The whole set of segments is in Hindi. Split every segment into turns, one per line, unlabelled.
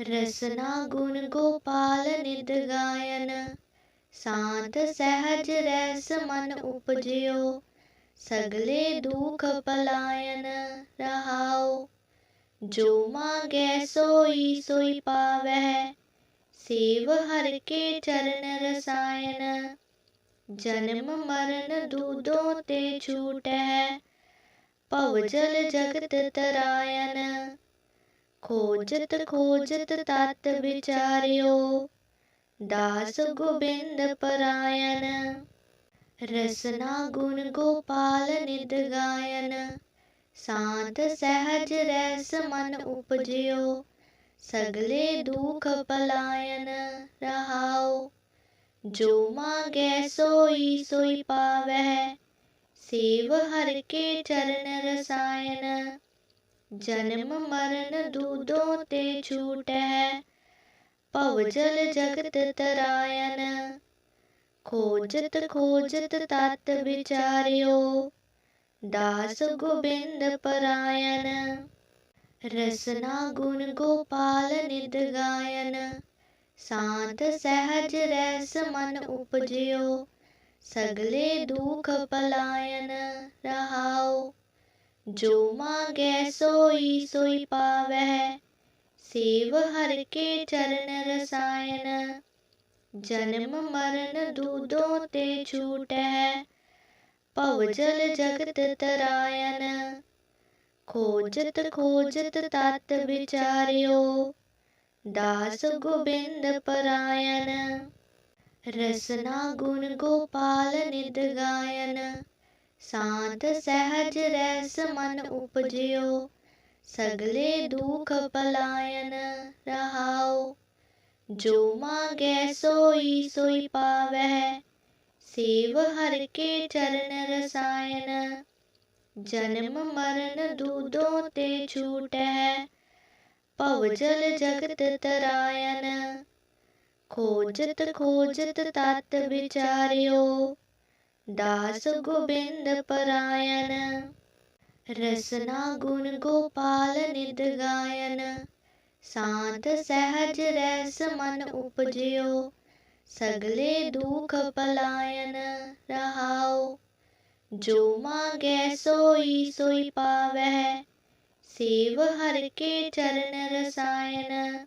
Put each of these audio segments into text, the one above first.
रसना गुण गोपाल निद गायन। शांत सहज रस मन उपजयो, सगले दुख पलायन रहाओ। जो मांगे सोई सोई पावह सेव हर के चरण रसायन। जन्म मरण दूधों ते छूट है पवजल जगत तरायन। खोजत खोजत तात विचार्यो दास गोबिंद परायन रसना गुण गोपाल निद गायन शांत सहज रस मन उपजयो। सगले दुख पलायन रहाओ। जो मांगे सोई सोई पावह। सेव हर के चरण रसायन। जन्म मरण दूधों ते छूट है। पवजल जगत तरायन। खोजत खोजत तात विचार्यो। दास गोबिंद परायण रसना गुण गोपाल निद गायन। शांत सहज रस मन उपजयो। सगले दुख पलायन रहाओ जो मांगे सोई सोई पावह। सेव हर के चरण रसायन। जन्म मरण दूधों ते छूट है पवजल जगत तरायन। खोजत खोजत तात विचार्यो। दास गोबिंद परायण रसना गुण गोपाल निद गायन। शांत सहज रस मन उपजयो, सगले दुख पलायन रहाओ। जो मांगे सोई सोई पावह, सेव हर के चरण रसायन। जन्म मरण दूधों ते छूट है पवजल जगत तरायन। खोजत खोजत तात विचार्यो दास गोबिंद परायण रसना गुण गोपाल निद गायन शांत सहज रस मन उपजयो। सगले दुख पलायन रहाओ। जो मांगे सोई सोई पावह। सेव हर के चरण रसायन।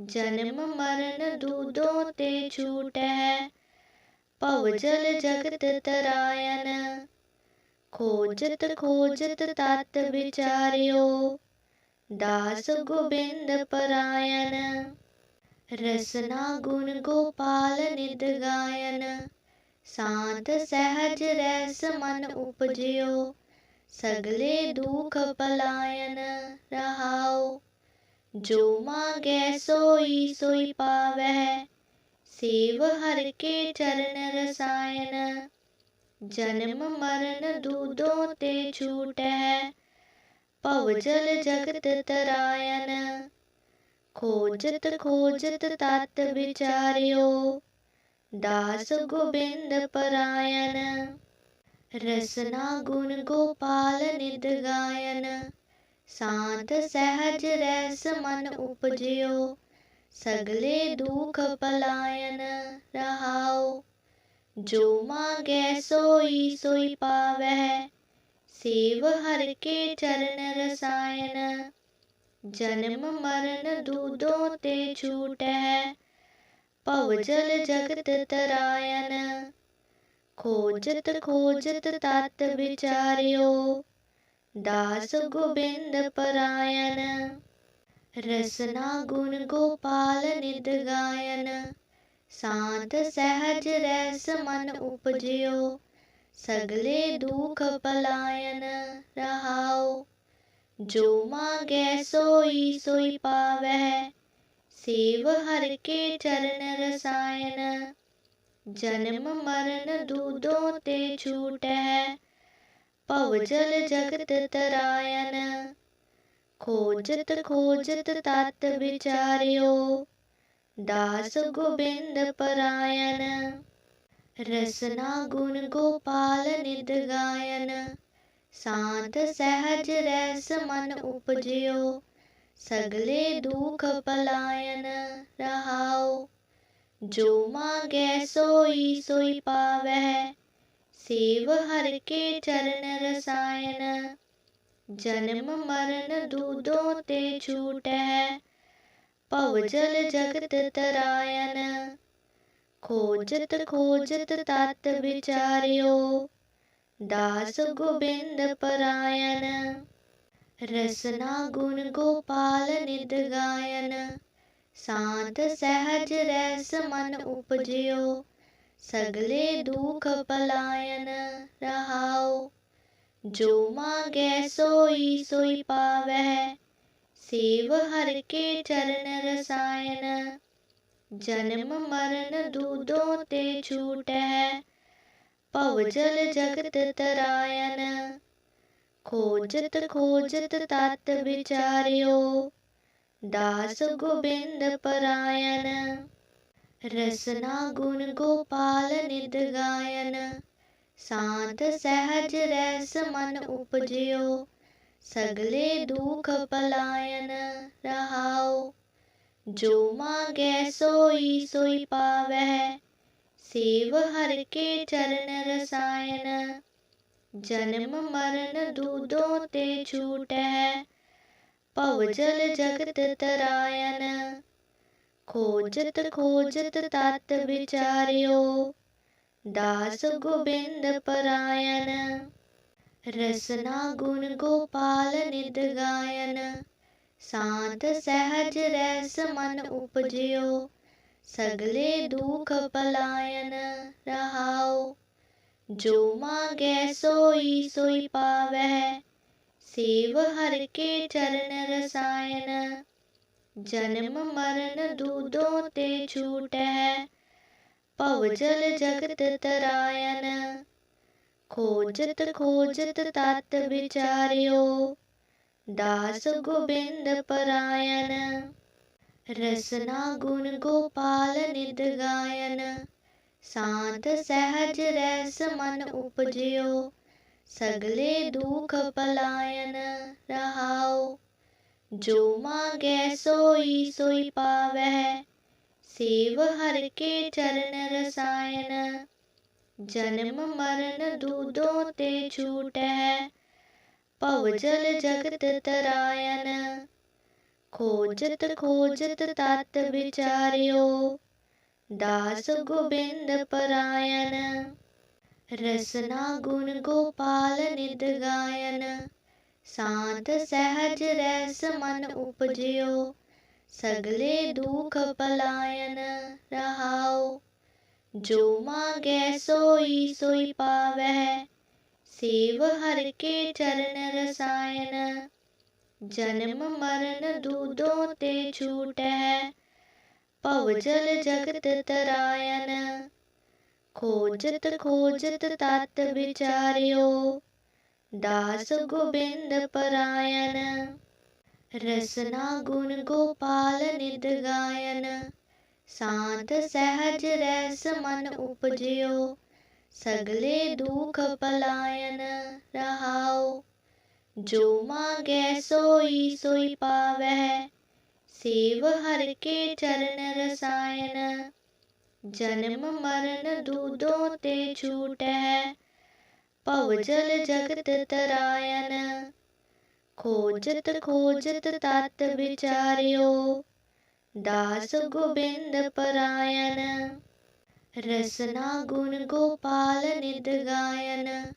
जन्म मरण दूधों ते छूट है पवजल जगत तरायन। खोजत खोजत तात विचार्यो, दास गोबिंद परायण रसना गुण गोपाल निद गायन। शांत सहज रस मन उपजयो, सगले दुख पलायन रहाओ। जो मांगे सोई सोई पावह सेव हर के चरण रसायन। जन्म मरण दूधों ते छूट। है पवजल जगत तरायन। खोजत खोजत तात विचार्यो। दास गोबिंद परायण रसना गुण गोपाल निद गायन। शांत सहज रस मन उपजयो। सगले दुख पलायन रहाओ। जो मांगे सोई सोई पावह। सेव हर के चरण रसायन। जन्म मरण दूधों ते छूट है पवजल जगत तरायन। खोजत खोजत तात विचार्यो। दास गोबिंद परायण रसना गुण गोपाल निद गायन। शांत सहज रस मन उपजयो, सगले दुख पलायन रहाओ। जो मांगे सोई सोई पावह, सेव हर के चरण रसायन। जन्म मरण दूधों ते छूट है पवजल जगत तरायन। खोजत खोजत तात विचार्यो, दास गोबिंद परायण। रसना गुण गोपाल निद गायन शांत सहज रस मन उपजयो, सगले दुख पलायन रहाओ। जो मांगे सोई सोई पावह सेव हर के चरण रसायन। जन्म मरण दूधों ते छूट है। पवजल जगत तरायन, खोजत खोजत तात विचार्यो। दास गोबिंद परायन, रसना गुण गोपाल निद गायन। शांत सहज रस मन उपजयो, सगले दुख पलायन रहाओ। जो मांगे सोई सोई पावह सेव हर के चरण रसायन। जन्म मरण दूधों ते छूट। है पवजल जगत तरायन। खोजत खोजत तात विचार्यो। दास गोबिंद परायण रसना गुण गोपाल निद गायन। शांत सहज रस मन उपजयो, सगले दुख पलायन रहाओ। जो मांगे सोई सोई पावह, सेव हर के चरण रसायन। जन्म मरण दूधों ते छूट है पवजल जगत तरायन। खोजत खोजत तात विचार्यो दास गोबिंद परायण रसना गुण गोपाल निद गायन शांत सहज रस मन उपजयो। सगले दुख पलायन रहाओ। जो मांगे सोई सोई पावह। सेव हर के चरण रसायन। जन्म मरण दूधों ते छूट है पवजल जगत तरायन। खोजत खोजत तात विचार्यो दास गोबिंद परायण रसना गुण गोपाल निद गायन। शांत सहज रस मन उपजयो, सगले दुख पलायन रहाओ। जो मांगे सोई सोई पावह सेव हर के चरण रसायन। जन्म मरण दूधों ते छूट। है पवजल जगत तरायन। खोजत खोजत तात विचार्यो। दास गोबिंद परायण रसना गुण गोपाल निद गायन। शांत सहज रस मन उपजयो। सगले दुख पलायन रहाओ। जो मांगे सोई सोई पावह सेव हर के चरण रसायन। जन्म मरण दूधों ते छूट। है पवजल जगत तरायन। खोजत खोजत तत् विचार्यो। दास गोबिंद परायण रसना गुण गोपाल निद गायन। शांत सहज रस मन उपजयो, सगले दुख पलायन रहाओ। जो मांगे सोई सोई पावह, सेव हर के चरण रसायन। जन्म मरण दूधों ते छूट है पवजल जगत तरायन। खोजत खोजत तात विचार्यो। दास गोबिंद परायण, रसना गुण गोपाल निद गायन।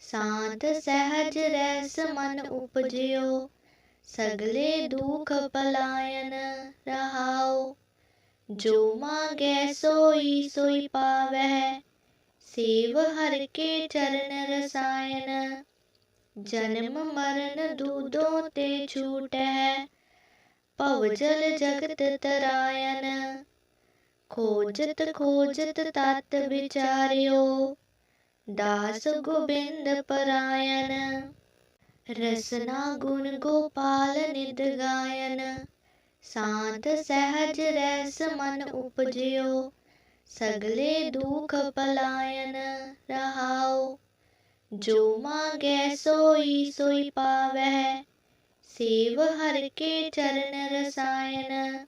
शांत सहज रस मन उपजयो, सगले दुख पलायन रहाओ। जो मांगे सोई सोई पावह, सेव हर के चरण रसायन। जन्म मरण दूधों ते छूट है। पवजल जगत तरायन। खोजत खोजत तत् विचार्यो। दास गोबिंद परायण रसना गुण गोपाल निद गायन। शांत सहज रस मन उपजयो। सगले दुख पलायन रहाओ। जो मांगे सोई सोई पावह सेव हर के चरण रसायन।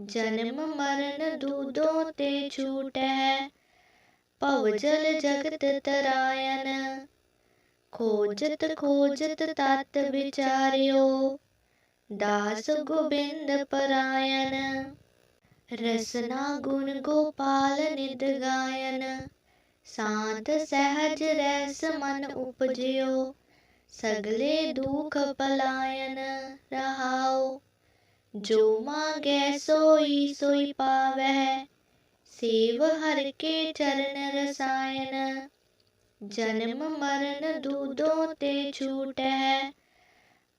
जन्म मरण दूधों ते छूट। है भव जल जगत तरायन। खोजत खोजत तत् विचार्यो। दास गोबिंद परायण रसना गुण गोपाल निद गायन। शांत सहज रस मन उपजयो, सगले दुख पलायन रहाओ। जो मांगे सोई सोई पावे, सेव हर के चरण रसायन। जन्म मरण दूधों ते छूट है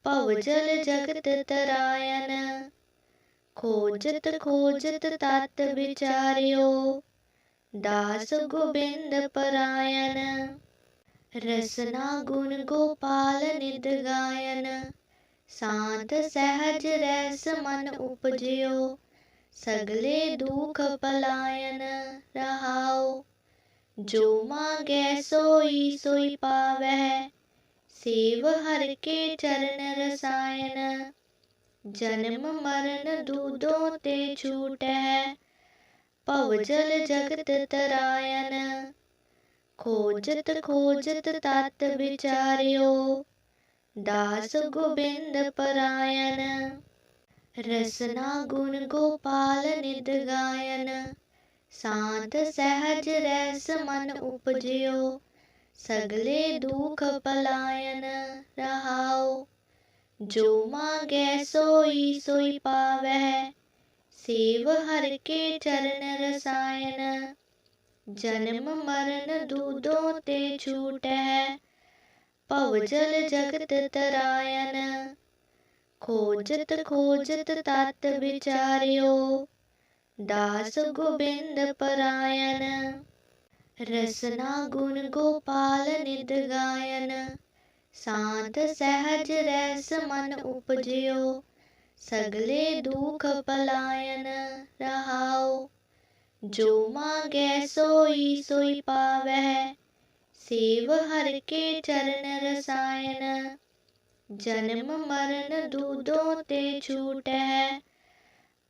भव जल जगत तरायन। खोजत खोजत तत् विचार्यो दास गोबिंद परायण रसना गुण गोपाल निद गायन शांत सहज रस मन उपजयो। सगले दुख पलायन रहाओ। जो मांगे सोई सोई पावे सेव हर के चरण रसायन। जन्म मरण दूधों ते छूट है भव जल जगत तरायन। खोजत खोजत तत् विचार्यो दास गोबिंद परायण रसना गुण गोपाल निद गायन। शांत सहज रस मन उपजयो, सगले दुख पलायन रहाओ। जो मांगे सोई सोई पावे। सेव हर के चरण रसायन। जन्म मरण दूधों ते छूट। है भव जल जगत तरायन। खोजत खोजत तत् विचार्यो। दास गोबिंद परायण रसना गुण गोपाल निद गायन। शांत सहज रस मन उपजयो। सगले दुख पलायन रहाओ। जो मांगे सोई सोई पावे। सेव हर के चरण रसायन। जन्म मरण दूधों ते छूट। है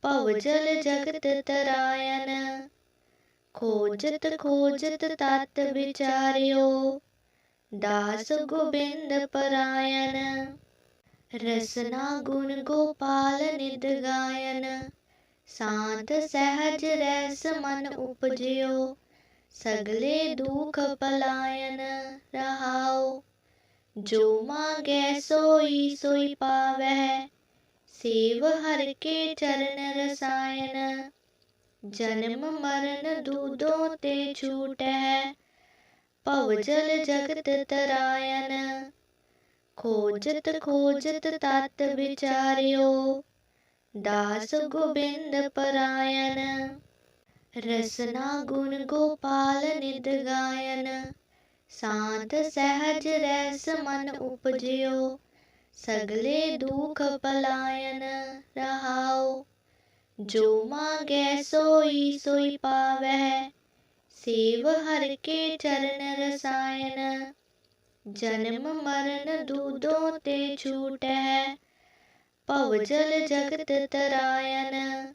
भव जल जगत तरायन। खोजत खोजत तत् विचार्यो। दास गोबिंद परायण रसना गुण गोपाल निद गायन। शांत सहज रस मन उपजयो, सगले दुख पलायन रहाओ। जो मांगे सोई सोई पावे, सेव हर के चरण रसायन। जन्म मरण दूधों ते छूट है भव जल जगत तरायन। खोजत खोजत तत् विचार्यो। दास गोबिंद परायण रसना गुण गोपाल निद गायन शांत सहज रस मन उपजयो। सगले दुख पलायन रहाओ। जो मांगे सोई सोई पावे सेव हर के चरण रसायन। जन्म मरण दूधों ते छूट है। भव जल जगत तरायन।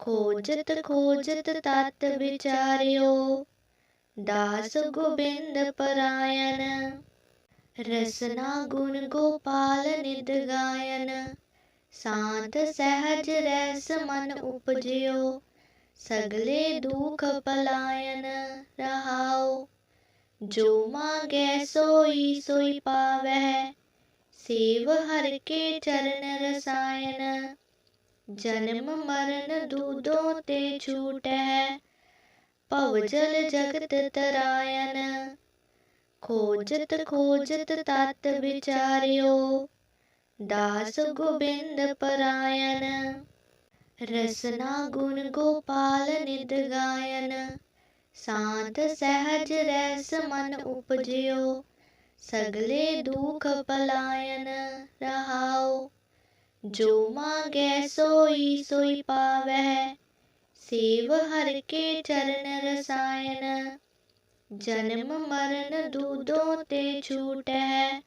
खोजत खोजत तत् विचार्यो। दास गोबिंद परायण रसना गुण गोपाल निद गायन। शांत सहज रस मन उपजयो। सगले दुख पलायन रहाओ। जो मांगे सोई सोई पावे, सेव हर के चरण रसायन। जन्म मरण दूधों ते छूट है भव जल जगत तरायन। खोजत खोजत तत् विचार्यो, दास गोबिंद परायण रसना गुण गोपाल निद गायन। शांत सहज रस मन उपजयो। सगले दुख पलायन रहाओ। जो मांगे सोई सोई पावे सेव हर के चरण रसायन। जन्म मरण दूधों ते छूट है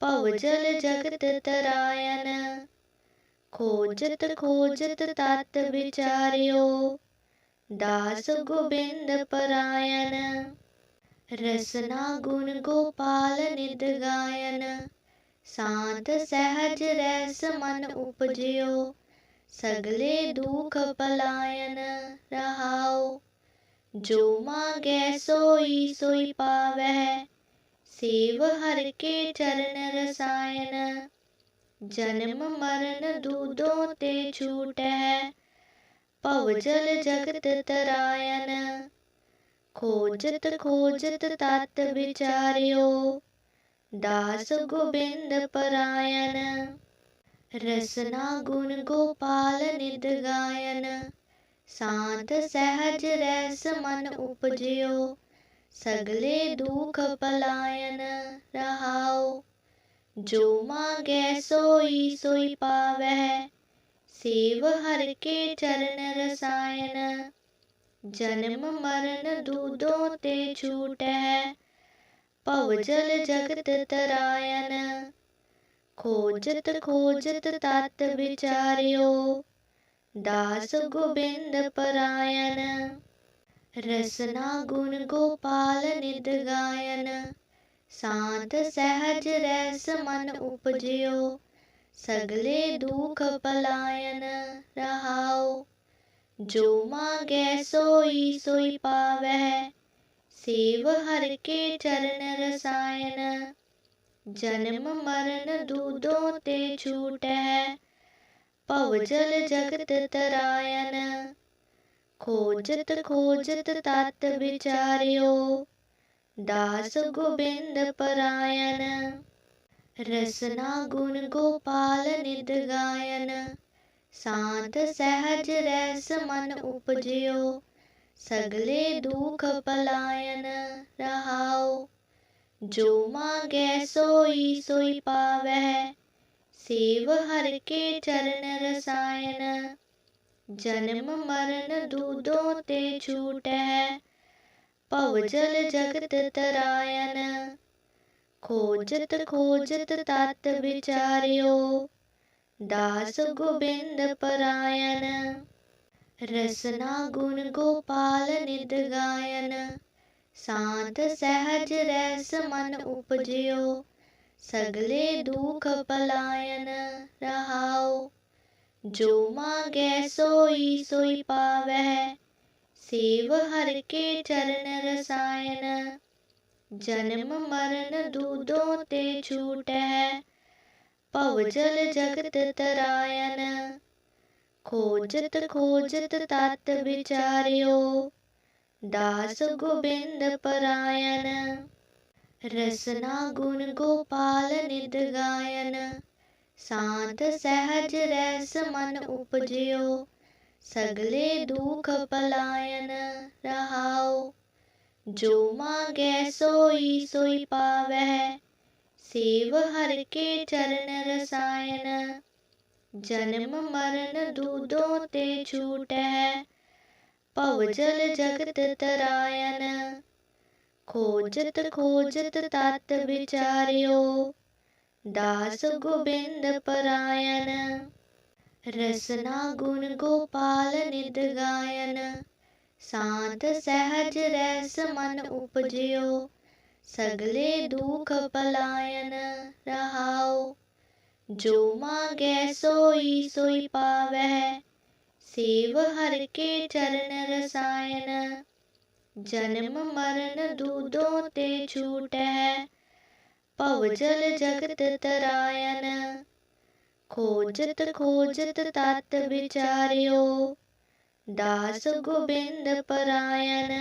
भवजल जगत तरायन। खोजत खोजत तात विचार्यो। दास गोबिंद परायण रसना गुण गोपाल निद गायन शांत सहज रस मन उपजयो। सगले दुख पलायन रहाओ। जो मांगे सोई सोई पावे सेव हर के चरण रसायन। जन्म मरण दूधो ते छूट है पवजल जगत तरायन खोजत खोजत तात विचार्यो दास गोबिंद परायण रसना गुण गोपाल निद गायन शांत सहज रस मन उपजयो, सगले दुख पलायन रहाओ। जो मांगे सोई सोई पावे सेव हर के चरण रसायन। जन्म मरण दूधो ते छूट। है भवजल जगत तरायन। खोजत खोजत तात विचार्यो। दास गोबिंद परायण रसना गुण गोपाल निद गायन। शांत सहज रस मन उपजयो। सगले दुख पलायन रहाओ। जो मांगे सोई सोई पावे, सेव हर के चरण रसायन। जन्म मरण दूधो ते छूट है पवजल जगत तरायन। खोजत खोजत तात विचार्यो, दास गोबिंद परायण रसना गुण गोपाल निद गायन। शांत सहज रस मन उपजयो, सगले दुख पलायन रहाओ। जो मांगे सोई सोई पावे, सेव हर के चरण रसायन। जन्म मरण दूधो ते छूट है पवजल जगत तरायन। खोजत खोजत तात विचार्यो दास गोबिंद परायण रसना गुण गोपाल निद गायन शांत सहज रस मन उपजयो। सगले दुख पलायन रहाओ। जो मांगे सोई सोई पावे सेव हर के चरण रसायन। जन्म मरण दूधो ते छूट है। पवजल जगत तरायन। खोजत खोजत तात विचार्यो। दास गोबिंद परायण रसना गुण गोपाल निद गायन। शांत सहज रस मन उपजयो। सगले दुख पलायन रहाओ। जो मांगे सोई सोई पावे सेव हर के चरण रसायन। जन्म मरण दूधो ते छूट है पवजल जगत तरायन। खोजत खोजत तात विचार्यो। दास गोबिंद परायण रसना गुण गोपाल निद गायन। शांत सहज रस मन उपजयो, सगले दुख पलायन रहाओ। जो मांगे सोई सोई पावे सेव हर के चरण रसायन। जन्म मरण दूधो ते छूट है पवजल जगत तरायन। खोजत खोजत तात विचार्यो दास गोबिंद परायण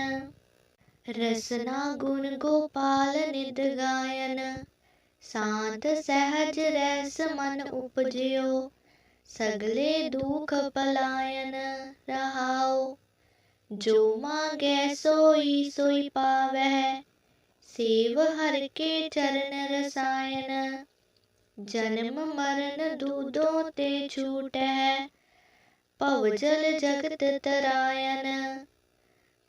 रसना गुण गोपाल निद गायन शांत सहज रस मन उपजयो। सगले दुख पलायन रहाओ। जो मांगे सोई सोई पावे सेव हर के चरण रसायन। जन्म मरण दूधो ते छूट है पवजल जगत तरायन।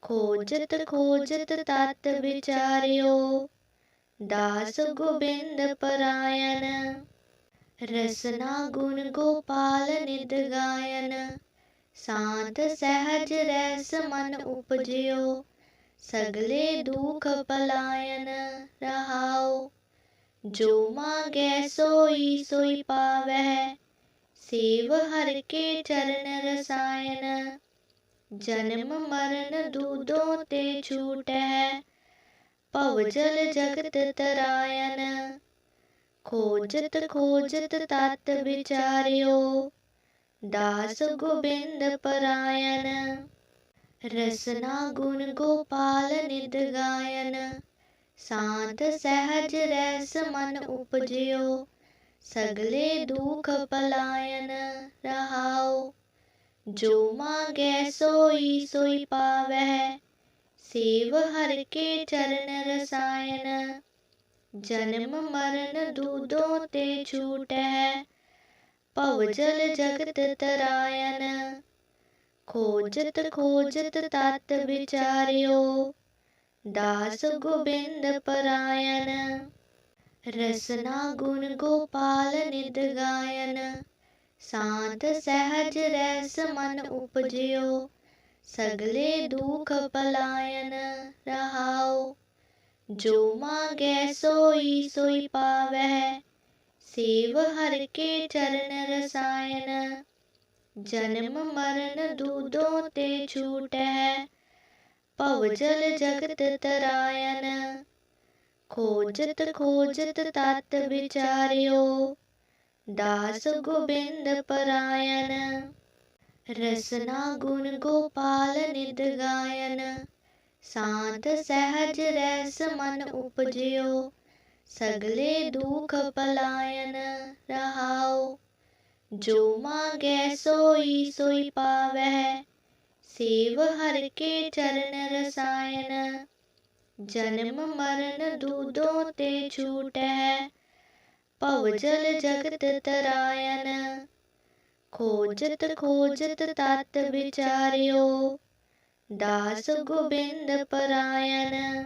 खोजत खोजत तात विचार्यो, दास गोबिंद परायण रसना गुण गोपाल निद गायन। शांत सहज रस मन उपजयो, सगले दुख पलायन रहाओ। जो मांगे सोई सोई पावे। सेव हर के चरण रसायन। जन्म मरण दूधों ते छूट। है पवजल जगत तरायन। खोजत खोजत तात विचार्यो। दास गोबिंद परायण रसना गुण गोपाल निद गायन। शांत सहज रस मन उपजयो। सगले दुख पलायन रहाओ। जो मांगे सोई सोई पावे सेव हर के चरण रसायन। जन्म मरण दूधों ते छूट है पवजल जगत तरायन। खोजत खोजत तत् विचार्यो। दास गोबिंद परायण रसना गुण गोपाल निद गायन। शांत सहज रस मन उपजयो, सगले दुख पलायन रहाओ। जो मांगे सोई सोई पावे सेव हर के चरण रसायन। जन्म मरण दूधों ते छूट है पवजल जगत तरायन। खोजत खोजत तात विचार्यो, दास गोबिंद परायण। रसना गुण गोपाल निद गायन शांत सहज रस मन उपजयो, सगले दुख पलायन रहाओ। जो मांगे सोई सोई पावे, सेव हर के चरण रसायन। जन्म मरण दूधों ते छूट है। पवजल जगत तरायन, खोजत खोजत तत् विचार्यो। दास गोबिंद परायण